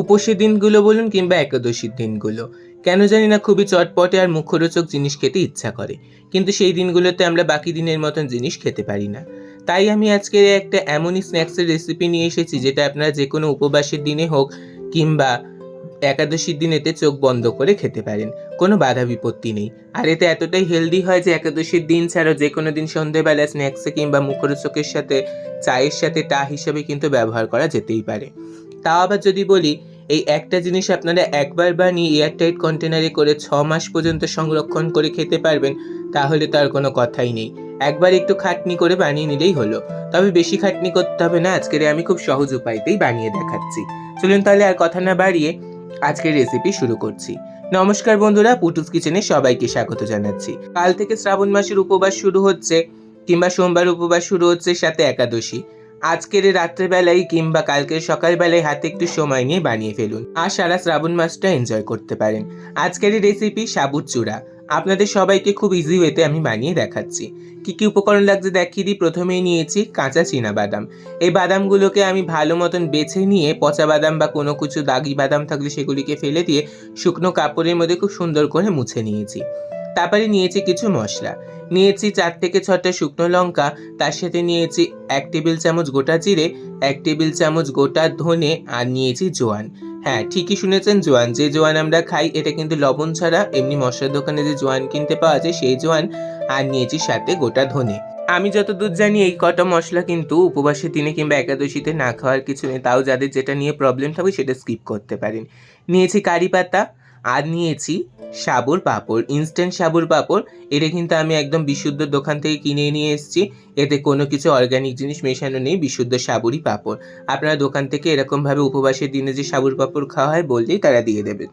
উপসের দিনগুলো বলুন কিংবা একাদশীর দিনগুলো। কেন জানি না, খুবই চটপটে আর মুখরোচক জিনিস খেতে ইচ্ছা করে। কিন্তু সেই দিনগুলোতে আমরা বাকি দিনের মতন জিনিস খেতে পারি না। তাই আমি আজকে একটা এমনই স্ন্যাক্সের রেসিপি নিয়ে এসেছি, যেটা আপনারা যে কোনো উপবাসের দিনে হোক কিংবা একাদশীর দিনেতে চোখ বন্ধ করে খেতে পারেন, কোনো বাধা বিপত্তি নেই। আর এতে এতটাই হেলদি হয় যে একাদশীর দিন ছাড়াও যে কোনো দিন সন্ধেবেলা স্ন্যাক্সে কিংবা মুখরোচকের সাথে, চায়ের সাথে টা হিসাবে কিন্তু ব্যবহার করা যেতেই পারে। তাও আবার যদি বলি, এই একটা জিনিস আপনারা একবার বানিয়ে এয়ারটাইট কন্টেনারে করে ছ মাস পর্যন্ত সংরক্ষণ করে খেতে পারবেন, তাহলে তার কোনো কথাই নেই। একবার একটু খাটনি করে বানিয়ে নিলেই হলো। তবে বেশি খাটনি করতে হবে না, আজকের আমি খুব সহজ উপায়তেই বানিয়ে দেখাচ্ছি। চলুন তাহলে আর কথা না বাড়িয়ে আজকের রেসিপি শুরু করছি। নমস্কার বন্ধুরা, পুটুস কিচেনে সবাইকে স্বাগত জানাচ্ছি। কাল থেকে শ্রাবণ মাসের উপবাস শুরু হচ্ছে কিংবা সোমবার উপবাস শুরু হচ্ছে সাথে একাদশী। আজকের রাত্রেবেলায় কিংবা কালকের সকালবেলায় হাতে একটু সময় নিয়ে বানিয়ে ফেলুন। আর সারা শ্রাবণ মাসটা এনজয় করতে পারেন। আজকের রেসিপি সাবুর চূড়া। আপনাদের সবাইকে খুব ইজি ওয়েতে আমি বানিয়ে দেখাচ্ছি। কি কি উপকরণ লাগছে দেখিয়ে দিই? প্রথমেই নিয়েছি কাঁচা চীনা বাদাম। এই বাদামগুলোকে আমি ভালো মতন বেছে নিয়ে পচা বাদাম বা কোনো কিছু দাগি বাদাম থাকলে সেগুলিকে ফেলে দিয়ে শুকনো কাপড়ের মধ্যে খুব সুন্দর করে মুছে নিয়েছি। তারপরে নিয়েছি কিছু মশলা। নিয়েছি চার থেকে ছটা শুকনো লঙ্কা, তার সাথে নিয়েছি এক টেবিল চামচ গোটা জিরে, এক টেবিল চামচ গোটা ধনে, আর নিয়েছি জোয়ান। হ্যাঁ ঠিকই শুনেছেন জোয়ান। যে জোয়ান আমরা খাই, এটা কিন্তু লবণ ছাড়া এমনি মশলার দোকানে যে জোয়ান কিনতে পাওয়া যায়, সেই জোয়ান আর নিয়েছি সাথে গোটা ধনে। আমি যত দূর জানি, এই কটা মশলা কিন্তু উপবাসের দিনে কিংবা একাদশীতে না খাওয়ার কিছু নেই। তাও যাদের যেটা নিয়ে প্রবলেম থাকবে সেটা স্কিপ করতে পারেন। নিয়েছি কারি পাতা আর নিয়েছি সাবুর পাঁপড় ইনস্ট্যান্ট সাবুর পাঁপড়। এটা কিন্তু আমি একদম বিশুদ্ধ দোকান থেকে কিনে নিয়ে এসেছি। এতে কোনো কিছু অর্গানিক জিনিস মেশানো নেই, বিশুদ্ধ সাবুরই পাঁপড়। আপনারা দোকান থেকে এরকমভাবে উপবাসের দিনে যে সাবুর পাঁপড় খাওয়া হয় বললেই তারা দিয়ে দেবে।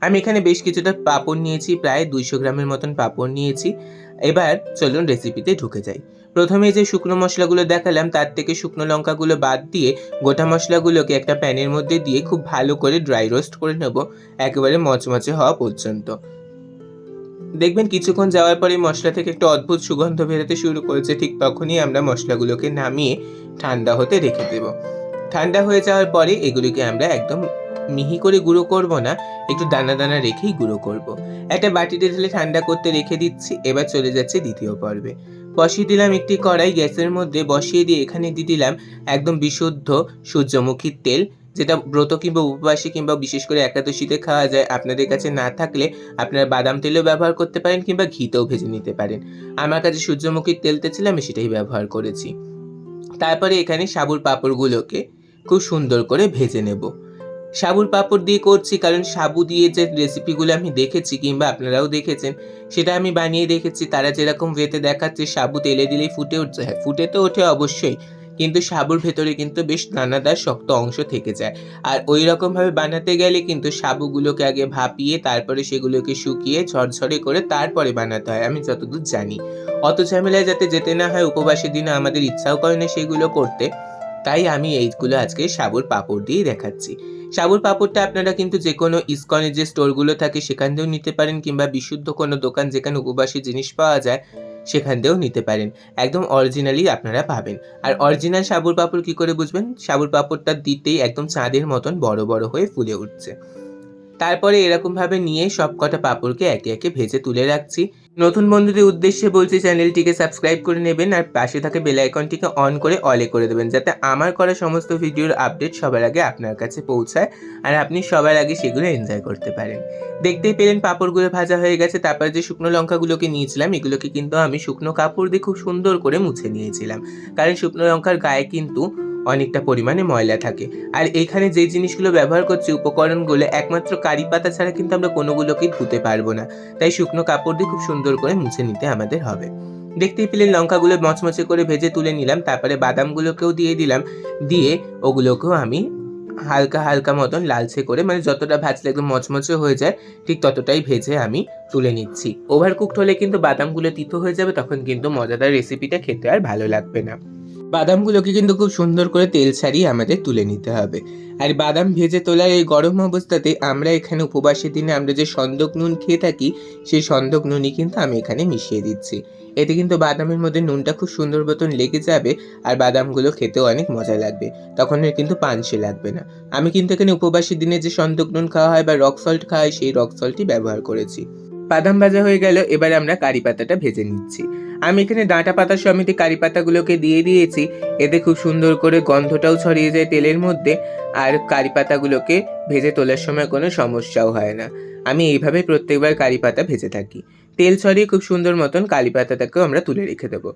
আমি এখানে বেশ কিছুটা পাঁপড় নিয়েছি, প্রায় দুইশো গ্রামের মতন পাঁপড় নিয়েছি। এবার চলুন রেসিপিতে ঢুকে যাই। প্রথমে যে শুকনো মশলাগুলো দেখালাম, তার থেকে শুকনো লঙ্কাগুলো বাদ দিয়ে গোটা মশলাগুলোকে একটা প্যানের মধ্যে দিয়ে খুব ভালো করে ড্রাই রোস্ট করে নেব, একেবারে মচমচে হওয়া পর্যন্ত। দেখবেন কিছুক্ষণ যাওয়ার পরে মশলা থেকে একটা অদ্ভুত সুগন্ধ বেরোতে শুরু করেছে, ঠিক তখনই আমরা মশলাগুলোকে নামিয়ে ঠান্ডা হতে রেখে দেব। ঠান্ডা হয়ে যাওয়ার পরে এগুলিকে আমরা একদম মিহি করে গুঁড়ো করব না, একটু দানা দানা রেখেই গুঁড়ো করব। একটা বাটিতে ঢেলে ঠান্ডা করতে রেখে দিচ্ছি, এবার চলে যাচ্ছে দ্বিতীয় পর্বে। বসিয়ে দিলাম একটি কড়াই গ্যাসের মধ্যে, বসিয়ে দিয়ে এখানে দিয়ে দিলাম একদম বিশুদ্ধ সূর্যমুখীর তেল, যেটা ব্রত কিংবা উপবাসে কিংবা বিশেষ করে একাদশীতে খাওয়া যায়। আপনাদের কাছে না থাকলে আপনারা বাদাম তেলও ব্যবহার করতে পারেন কিংবা ঘিতেও ভেজে নিতে পারেন। আমার কাছে সূর্যমুখীর তেলটা ছিল আমি সেটাই ব্যবহার করেছি। তারপরে এখানে সাবুর পাঁপড়গুলোকে খুব সুন্দর করে ভেজে নেব। সাবুর পাঁপড় দিয়ে করছি, কারণ সাবু দিয়ে যে রেসিপিগুলো আমি দেখেছি কিংবা আপনারাও দেখেছেন, সেটা আমি বানিয়ে দেখেছি। তারা যেরকম ওয়েতে দেখাচ্ছে, সাবু তেলে দিলেই ফুটে উঠছে। হ্যাঁ ফুটে তো ওঠে অবশ্যই, কিন্তু সাবুর ভেতরে কিন্তু বেশ দানাদার শক্ত অংশ থেকে যায়। আর ওই রকমভাবে বানাতে গেলে কিন্তু সাবুগুলোকে আগে ভাপিয়ে, তারপরে সেগুলোকে শুকিয়ে, ঝরঝরে করে তারপরে বানাতে হয়, আমি যতদূর জানি। অত ঝামেলায় যাতে যেতে না হয়, উপবাসের দিনে আমাদের ইচ্ছাও করে না সেগুলো করতে। তাই আমি এইগুলো আজকে সাবুর পাঁপড় দিয়ে দেখাচ্ছি। সাবুর পাঁপড়টা আপনারা কিন্তু যে কোনো ইস্কনের যে স্টোরগুলো থাকে সেখান থেকেও নিতে পারেন কিংবা বিশুদ্ধ কোনো দোকান যেখানে উপবাসী জিনিস পাওয়া যায় সেখান থেকেও নিতে পারেন। একদম অরিজিনালি আপনারা পাবেন। আর অরিজিনাল সাবুর পাঁপড় কী করে বুঝবেন? সাবুর পাঁপড়টা দিতেই একদম চাঁদের মতন বড় বড় হয়ে ফুলে উঠছে। তারপরে এরকমভাবে নিয়ে সব কটা পাঁপড়কে একে একে ভেজে তুলে রাখছি। নতুন বন্ধুদের উদ্দেশ্যে বলছি চ্যানেলটিকে সাবস্ক্রাইব করে নেবেন আর পাশে থাকা বেল আইকনটিকে অন করে অলে করে দেবেন যাতে আমার করা সমস্ত ভিডিওর আপডেট সবার আগে আপনার কাছে পৌঁছায় আর আপনি সবার আগে সেগুলো এনজয় করতে পারেন। দেখতেই পেলেন পাঁপড়গুলো ভাজা হয়ে গেছে, তারপর যে শুকনো লঙ্কাগুলোকে নিয়েছিলাম, এগুলোকে কিন্তু আমি শুকনো কাপড় দিয়ে খুব সুন্দর করে মুছে নিয়েছিলাম। কারণ শুকনো লঙ্কার গায়ে কিন্তু অনেকটা পরিমাণে ময়লা থাকে। আর এখানে যে জিনিসগুলো ব্যবহার করছি উপকরণগুলো, একমাত্র কারি পাতা ছাড়া কিন্তু আমরা কোনোগুলোকেই ধুতে পারব না। তাই শুকনো কাপড় দিয়ে খুব সুন্দর করে মুছে নিতে আমাদের হবে। দেখতেই পেলেন লঙ্কাগুলো মচমচে করে ভেজে তুলে নিলাম, তারপরে বাদামগুলোকেও দিয়ে দিলাম। দিয়ে ওগুলোকেও আমি হালকা হালকা মতন লালচে করে মানে যতটা ভাজলে একদম মচমচে হয়ে যায়, ঠিক ততটাই ভেজে আমি তুলে নিচ্ছি। ওভার কুকড হলে কিন্তু বাদামগুলো তিতো হয়ে যাবে, তখন কিন্তু মজাদার রেসিপিটা খেতে আর ভালো লাগবে না। বাদামগুলোকে কিন্তু খুব সুন্দর করে তেল ছাড়িয়ে আমাদের তুলে নিতে হবে। আর বাদাম ভেজে তোলার এই গরম অবস্থাতে আমরা এখানে উপবাসের দিনে আমরা যে সন্দক নুন খেয়ে থাকি, সেই সন্দক নুনই কিন্তু আমি এখানে মিশিয়ে দিচ্ছি। এতে কিন্তু বাদামের মধ্যে নুনটা খুব সুন্দর মতন লেগে যাবে আর বাদামগুলো খেতেও অনেক মজা লাগবে। তখন আর কিন্তু পানসে লাগবে না। আমি কিন্তু এখানে উপবাসের দিনে যে সন্দক নুন খাওয়া হয় বা রক সল্ট খাওয়া হয়, সেই রক সল্টই ব্যবহার করেছি। বাদাম ভাজা হয়ে গেল, এবার আমরা কারি পাতাটা ভেজে নিচ্ছি। আমি এখানে ডাঁটা পাতা সমিতি কারি পাতাগুলোকে দিয়ে দিয়েছি, এতে খুব সুন্দর করে গন্ধটাও ছড়িয়ে যায় তেলের মধ্যে, আর কারি পাতাগুলোকে ভেজে তোলার সময় কোনো সমস্যাও হয় না। আমি এইভাবে প্রত্যেকবার কারি পাতা ভেজে থাকি। তেল ছড়িয়ে খুব সুন্দর মতন কারি পাতাটাকেও আমরা তুলে রেখে দেবো।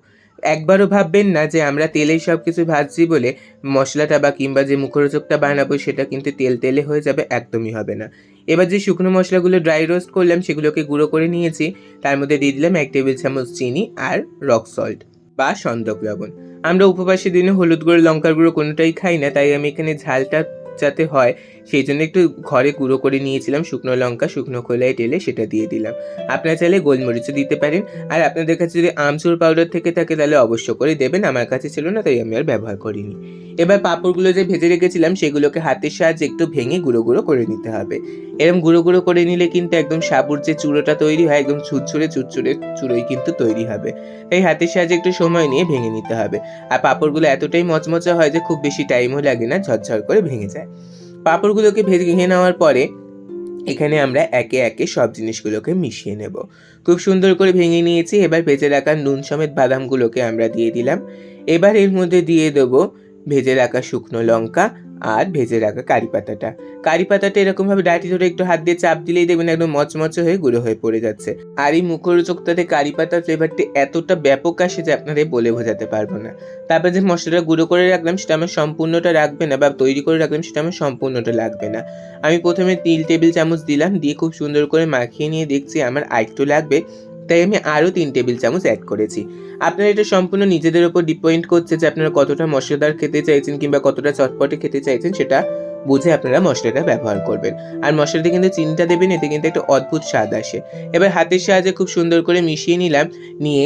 একবারও ভাববেন না যে আমরা তেলেই সব কিছু ভাজছি বলে মশলাটা বা কিংবা যে মুখরোচকটা বানাবো সেটা কিন্তু তেল তেলে হয়ে যাবে, একদমই হবে না। এবার যে শুকনো মশলাগুলো ড্রাই রোস্ট করলাম সেগুলোকে গুঁড়ো করে নিয়েছি। তার মধ্যে দিয়ে দিলাম এক টেবিল চামচ চিনি আর রক সল্ট বা সন্দক লবণ। আমরা উপবাসের দিনে হলুদ গুঁড়ো, লঙ্কার গুঁড়ো কোনোটাই খাই না, তাই আমি এখানে ঝালটা যাতে হয় সেই জন্য একটু ঘরে গুঁড়ো করে নিয়েছিলাম, শুকনো লঙ্কা, শুকনো খোলায় টেলে সেটা দিয়ে দিলাম। আপনারা চাইলে গোলমরিচও দিতে পারেন। আর আপনাদের কাছে যদি আমচুর পাউডার থেকে থাকে তাহলে অবশ্য করে দেবেন, আমার কাছে ছিল না, তাই আমি আর ব্যবহার করিনি। এবার পাঁপড়গুলো যে ভেজে রেখেছিলাম, সেগুলোকে হাতের সাহায্যে একটু ভেঙে গুঁড়ো গুঁড়ো করে নিতে হবে। এরকম গুঁড়ো গুঁড়ো করে নিলে কিন্তু একদম সাবুর যে চুড়োটা তৈরি হয়, একদম ছুটছুড়ে চুরচুরে চুড়োই কিন্তু তৈরি হবে। তাই হাতের সাহায্যে একটু সময় নিয়ে ভেঙে নিতে হবে। আর পাঁপড়গুলো এতটাই মচমচা হয় যে খুব বেশি টাইমও লাগে না, ঝরঝর করে ভেঙে যায়। পাঁপড়গুলোকে ভেঙে নেওয়ার পরে এখানে আমরা একে একে সব জিনিসগুলোকে মিশিয়ে নেব। খুব সুন্দর করে ভেঙে নিয়েছি, এবার ভেজে রাখা নুন সমেত বাদামগুলোকে আমরা দিয়ে দিলাম। এবার এর মধ্যে দিয়ে দেবো ভেজে রাখা শুকনো লঙ্কা আর ভেজে রাখা কারি পাতাটা। কারি পাতাটা এরকমভাবে ডাটি ধরে একটু হাত দিয়ে চাপ দিলেই দেখবেন একদম মচমচে হয়ে গুঁড়ো হয়ে পড়ে যাচ্ছে। আর এই মুখরোচকটাতে কারি পাতার ফ্লেভারটি এতটা ব্যাপক আসে যে আপনাদের বলে বোঝাতে পারব না। তারপর যে মশলাটা গুঁড়ো করে রাখলাম সেটা আমার সম্পূর্ণটা রাখবে না বা তৈরি করে রাখলাম সেটা আমার সম্পূর্ণটা লাগবে না। আমি প্রথমে তিল টেবিল চামচ দিলাম, দিয়ে খুব সুন্দর করে মাখিয়ে নিয়ে দেখছি আমার আরেকটু লাগবে। তাই আমি আরও তিন টেবিল চামচ অ্যাড করেছি। আপনারা এটা সম্পূর্ণ নিজেদের ওপর ডিপেন্ড করছে যে আপনারা কতটা মশলাদার খেতে চাইছেন কিংবা কতটা চটপটে খেতে চাইছেন, সেটা বুঝে আপনারা মশলাটা ব্যবহার করবেন। আর মশলাতে কিন্তু চিনিটা দেবেন, এতে কিন্তু একটা অদ্ভুত স্বাদ আসে। এবার হাতের সাহায্যে খুব সুন্দর করে মিশিয়ে নিলাম, নিয়ে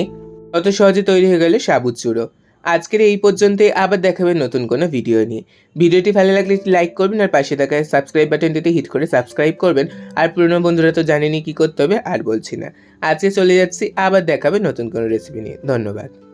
অত সহজে তৈরি হয়ে গেলে সাবুত চুড়ো আজকের এই পর্যন্তই, আবার দেখাবে নতুন কোনো ভিডিও নিয়ে। ভিডিওটি ভালো লাগলে লাইক করবেন আর পাশে থাকা সাবস্ক্রাইব বাটনটিতে হিট করে সাবস্ক্রাইব করবেন। আর পুরনো বন্ধুরা তো জানেনি কী করতে হবে আর বলছি না। আজকে চলে যাচ্ছি, আবার দেখাবে নতুন কোনো রেসিপি নিয়ে। ধন্যবাদ।